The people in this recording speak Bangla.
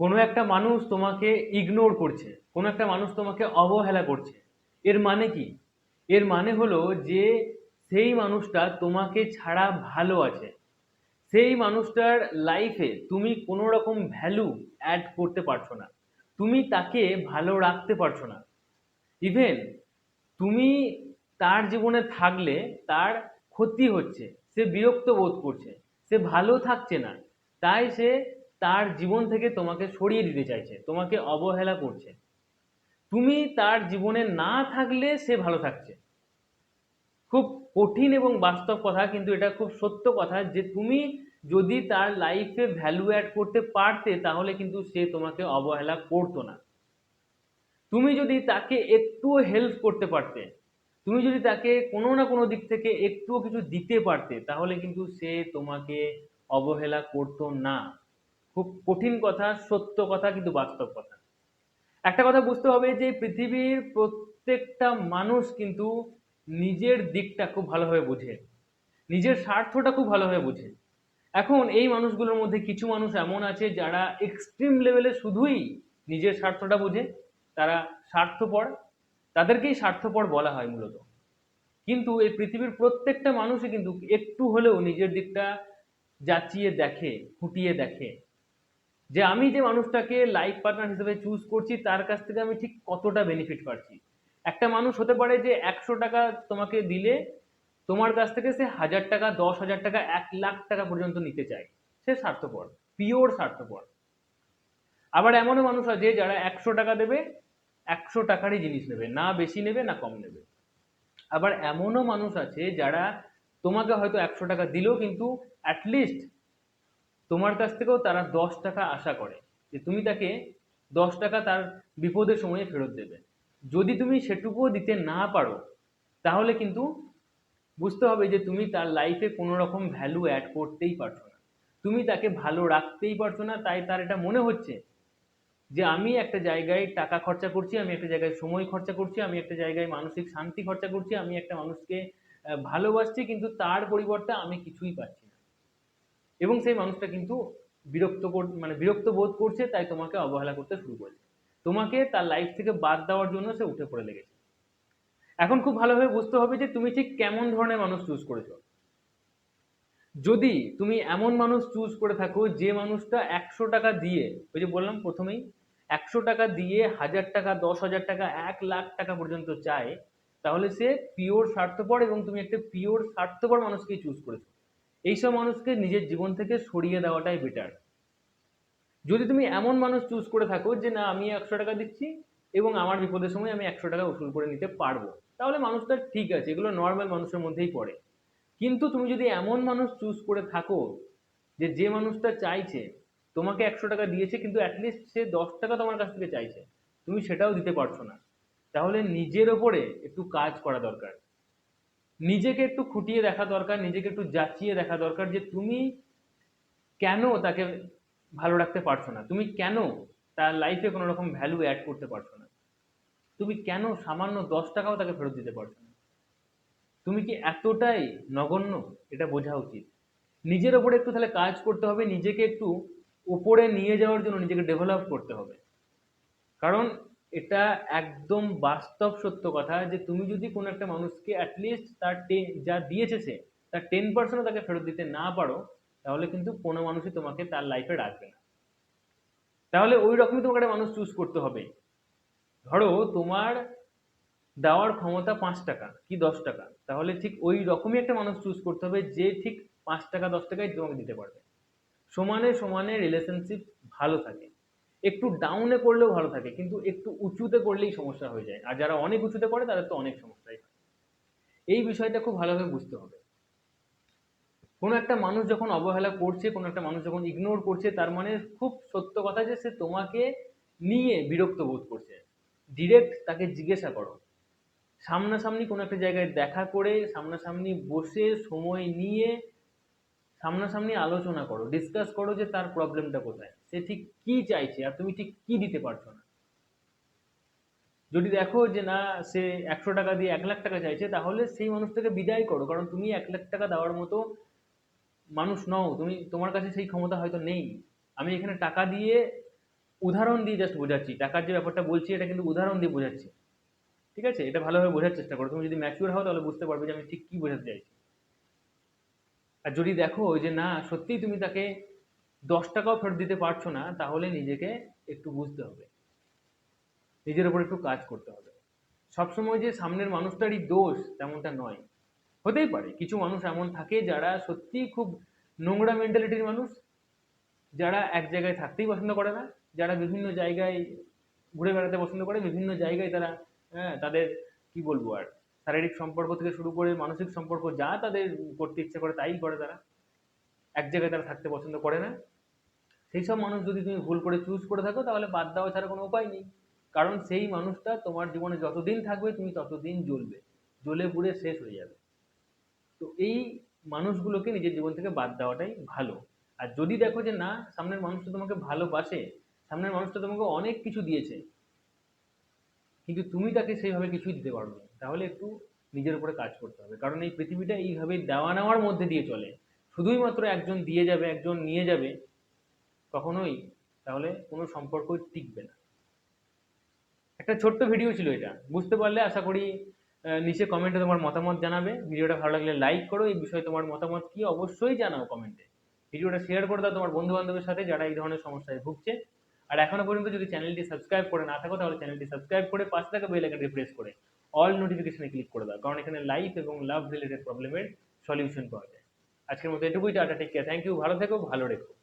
কোনো একটা মানুষ তোমাকে ইগনোর করছে, কোনো একটা মানুষ তোমাকে অবহেলা করছে। এর মানে কি? এর মানে হলো যে সেই মানুষটা তোমাকে ছাড়া ভালো আছে। সেই মানুষটার লাইফে তুমি কোনো রকম ভ্যালু অ্যাড করতে পারছ না। তুমি তাকে ভালো রাখতে পারছ না। ইভেন তুমি তার জীবনে থাকলে তার ক্ষতি হচ্ছে, সে বিরক্ত বোধ করছে, সে ভালো থাকছে না। তাই সে তার জীবন থেকে তোমাকে সরিয়ে দিতে চাইছে, তোমাকে অবহেলা করছে। তুমি তার জীবনে না থাকলে সে ভালো থাকছে। খুব কঠিন এবং বাস্তব কথা, কিন্তু এটা খুব সত্য কথা যে তুমি যদি তার লাইফে ভ্যালু অ্যাড করতে পারতে, তাহলে কিন্তু সে তোমাকে অবহেলা করতো না। তুমি যদি তাকে একটুও হেল্প করতে পারতে, তুমি যদি তাকে কোনো না কোনো দিক থেকে একটুও কিছু দিতে পারতে, তাহলে কিন্তু সে তোমাকে অবহেলা করতো না। খুব কঠিন কথা, সত্য কথা কিন্তু বাস্তব কথা। একটা কথা বুঝতে হবে যে পৃথিবীর প্রত্যেকটা মানুষ কিন্তু নিজের দিকটা খুব ভালোভাবে বোঝে। নিজের স্বার্থটা খুব ভালোভাবে বোঝে। এখন এই মানুষগুলোর মধ্যে কিছু মানুষ এমন আছে যারা এক্সট্রিম লেভেলে শুধুই নিজের স্বার্থটা বোঝে, তারা স্বার্থপর। তাদেরকেই স্বার্থপর বলা হয় মূলত। কিন্তু এই পৃথিবীর প্রত্যেকটা মানুষই কিন্তু একটু হলেও নিজের দিকটা যাচিয়ে দেখে, খুঁটিয়ে দেখে। যে আমি যে মানুষটাকে লাইফ পার্টনার হিসেবে চুজ করছি, তার কাছ থেকে আমি ঠিক কতটা বেনিফিট পাচ্ছি? একটা মানুষ হতে পারে যে একশো টাকা তোমাকে দিলে, তোমার কাছ থেকে সে হাজার টাকা, দশ হাজার টাকা, এক লাখ টাকা পর্যন্ত নিতে চায়। সে স্বার্থপর পিওর স্বার্থপর। আবার এমনও মানুষ আছে যারা একশো টাকা দেবে, একশো টাকারই জিনিস নেবে, না বেশি নেবে, না কম নেবে। আবার এমনও মানুষ আছে যারা তোমাকে হয়তো একশো টাকা দিলেও কিন্তু অ্যাটলিস্ট তোমার কাছ থেকেও তারা দশ টাকা আশা করে যে তুমি তাকে দশ টাকা তার বিপদের সময়ে ফেরত দেবে। যদি তুমি সেটুকুও দিতে না পারো, তাহলে কিন্তু বুঝতে হবে যে তুমি তার লাইফে কোনো রকম ভ্যালু অ্যাড করতেই পারছ না। তুমি তাকে ভালো রাখতেই পারছ না, তাই তার এটা মনে হচ্ছে যে আমি একটা জায়গায় টাকা খরচা করছি, আমি একটা জায়গায় সময় খরচা করছি, আমি একটা জায়গায় মানসিক শান্তি খরচা করছি, আমি একটা মানুষকে ভালোবাসছি, কিন্তু তার পরিবর্তে আমি কিছুই পাচ্ছি এবং সেই মানুষটা কিন্তু বিরক্ত মানে বিরক্ত বোধ করছে, তাই তোমাকে অবহেলা করতে শুরু করেছে। তোমাকে তার লাইফ থেকে বাদ দেওয়ার জন্য সে উঠে পড়ে লেগেছে। এখন খুব ভালোভাবে বুঝতে হবে যে তুমি ঠিক কেমন ধরনের মানুষ চুজ করেছ। যদি তুমি এমন মানুষ চুজ করে থাকো যে মানুষটা একশো টাকা দিয়ে, ওই যে বললাম প্রথমেই, একশো টাকা দিয়ে হাজার টাকা, দশ হাজার টাকা, এক লাখ টাকা পর্যন্ত চায়, তাহলে সে পিওর স্বার্থপর এবং তুমি একটা পিওর স্বার্থপর মানুষকেই চুজ করেছ। এইসব মানুষকে নিজের জীবন থেকে সরিয়ে দেওয়াটাই বেটার যদি তুমি এমন মানুষ চুজ করে থাকো যে, না, আমি একশো টাকা দিচ্ছি এবং আমার বিপদের সময় আমি একশো টাকা উসুল করে নিতে পারব, তাহলে মানুষটা ঠিক আছে, এগুলো নর্মাল মানুষের মধ্যেই পড়ে। কিন্তু তুমি যদি এমন মানুষ চুজ করে থাকো যে যে মানুষটা চাইছে, তোমাকে একশো টাকা দিয়েছে, কিন্তু অ্যাটলিস্ট সে দশ টাকা তোমার কাছ থেকে চাইছে, তুমি সেটাও দিতে পারছ না। তাহলে নিজের ওপরে একটু কাজ করা দরকার। নিজেকে একটু খুঁটিয়ে দেখা দরকার, নিজেকে একটু যাচিয়ে দেখা দরকার যে তুমি কেন তাকে ভালো রাখতে পারছ না? তুমি কেন তার লাইফে কোনো রকম ভ্যালু অ্যাড করতে পারছ না? তুমি কেন সামান্য দশ টাকাও তাকে ফেরত দিতে পারছ না? তুমি কি এতটাই নগণ্য? এটা বোঝা উচিত। নিজের ওপরে একটু তাহলে কাজ করতে হবে, নিজেকে একটু উপরে নিয়ে যাওয়ার জন্য নিজেকে ডেভেলপ করতে হবে। কারণ এটা একদম বাস্তব সত্য কথা যে তুমি যদি কোনো একটা মানুষকে অ্যাটলিস্ট তার টে যা দিয়েছে সে, তার টেন পার্সেন্টও তাকে ফেরত দিতে না পারো, তাহলে কিন্তু কোনো মানুষই তোমাকে তার লাইফে রাখবে না। তাহলে ওই রকমই তোমাকে একটা মানুষ চুজ করতে হবে। ধরো তোমার দেওয়ার ক্ষমতা পাঁচ টাকা, কি দশ টাকা? তাহলে ঠিক ওই রকমই একটা মানুষ চুজ করতে হবে যে ঠিক পাঁচ টাকা, দশ টাকায় তোমাকে দিতে পারবে। সমানে সমানে রিলেশনশিপ ভালো থাকে। একটু ডাউনে করলেও ভালো থাকে, কিন্তু একটু উঁচুতে করলেই সমস্যা হয়ে যায়। আর যারা অনেক উঁচুতে করে, তাদের তো অনেক সমস্যাই এই বিষয়টা খুব ভালোভাবে বুঝতে হবে। কোনো একটা মানুষ যখন অবহেলা করছে, কোনো একটা মানুষ যখন ইগনোর করছে, তার মানে খুব সত্য কথা যে সে তোমাকে নিয়ে বিরক্ত বোধ করছে। ডিরেক্ট তাকে জিজ্ঞাসা করো। সামনাসামনি কোনো একটা জায়গায় দেখা করে, সামনাসামনি বসে সময় নিয়ে সামনাসামনি আলোচনা করো। ডিসকাস করো যে তার প্রবলেমটা কোথায়। সে ঠিক কি চাইছে আর তুমি ঠিক কি দিতে পারছ না? যদি দেখো যে না, সে একশো টাকা দিয়ে এক লাখ টাকা চাইছে, তাহলে সেই মানুষটাকে বিদায় করো। কারণ তুমি এক লাখ টাকা দেওয়ার মতো মানুষ নও। তুমি, তোমার কাছে সেই ক্ষমতা হয়তো নেই। আমি এখানে টাকা দিয়ে উদাহরণ দিয়ে জাস্ট বোঝাচ্ছি। টাকার যে ব্যাপারটা বলছি, এটা কিন্তু উদাহরণ দিয়ে বোঝাচ্ছি। ঠিক আছে? এটা ভালোভাবে বোঝার চেষ্টা করো। তুমি যদি ম্যাচিওর হও, তাহলে বুঝতে পারবে যে আমি ঠিক কি বোঝাতে চাইছি। আর যদি দেখো যে না, সত্যিই তুমি তাকে দশ টাকাও ফেরত দিতে পারছ না, তাহলে নিজেকে একটু বুঝতে হবে। নিজের উপর একটু কাজ করতে হবে। সবসময় যে সামনের মানুষটারই দোষ তেমনটা নয়। হতেই পারে, কিছু মানুষ এমন থাকে যারা সত্যি খুব নোংরা মেন্টালিটির মানুষ, যারা এক জায়গায় থাকতেই পছন্দ করে না, যারা বিভিন্ন জায়গায় ঘুরে বেড়াতে পছন্দ করে, বিভিন্ন জায়গায় তারা হ্যাঁ তাদের কি বলব আর, শারীরিক সম্পর্ক থেকে শুরু করে মানসিক সম্পর্ক যা তাদের করতে ইচ্ছে করে তাই করে তারা। এক জায়গায় তারা থাকতে পছন্দ করে না। সেই সব মানুষ যদি তুমি ভুল করে চুজ করে থাকো, তাহলে বাদ দেওয়া ছাড়া কোনো উপায় নেই। কারণ সেই মানুষটা তোমার জীবনে যতদিন থাকবে, তুমি ততদিন জ্বলবে। জ্বলে পুড়ে শেষ হয়ে যাবে। তো এই মানুষগুলোকে নিজের জীবন থেকে বাদ দেওয়াটাই ভালো। আর যদি দেখো যে না, সামনের মানুষটা তোমাকে ভালোবাসে, সামনের মানুষটা তোমাকে অনেক কিছু দিয়েছে, কিন্তু তুমি তাকে সেইভাবে কিছুই দিতে পারবে তাহলে একটু নিজের উপরে কাজ করতে হবে। কারণ এই পৃথিবীটা এইভাবে দেওয়া নেওয়ার মধ্যে দিয়ে চলে। শুধুই মাত্র একজন দিয়ে যাবে, একজন নিয়ে যাবে, কখনোই তাহলে কোনো সম্পর্কই টিকবে না। একটা ছোট্ট ভিডিও ছিল এটা। বুঝতে পারলে আশা করি নিচে কমেন্টে তোমার মতামত জানাবে। ভিডিওটা ভালো লাগলে লাইক করো। এই বিষয়ে তোমার মতামত কি অবশ্যই জানাও কমেন্টে ভিডিওটা শেয়ার করে দাও তোমার বন্ধু বান্ধবের সাথে যারা এই ধরনের সমস্যায় ভুগছে। আর এখনও পর্যন্ত যদি চ্যানেলটি সাবস্ক্রাইব করে না থাকো, তাহলে চ্যানেলটি সাবস্ক্রাইব করে পাশে থাকা বেল আইকনটি প্রেস করে অল নোটিফিকেশনে ক্লিক করে দাও। কারণ এখানে লাইফ এবং লাভ রিলেটেড প্রবলেমের সলিউশন পাওয়া যায়। আজকের মতো এটুকুই tata take care thank you ভালো থেকো ভালো রেখো।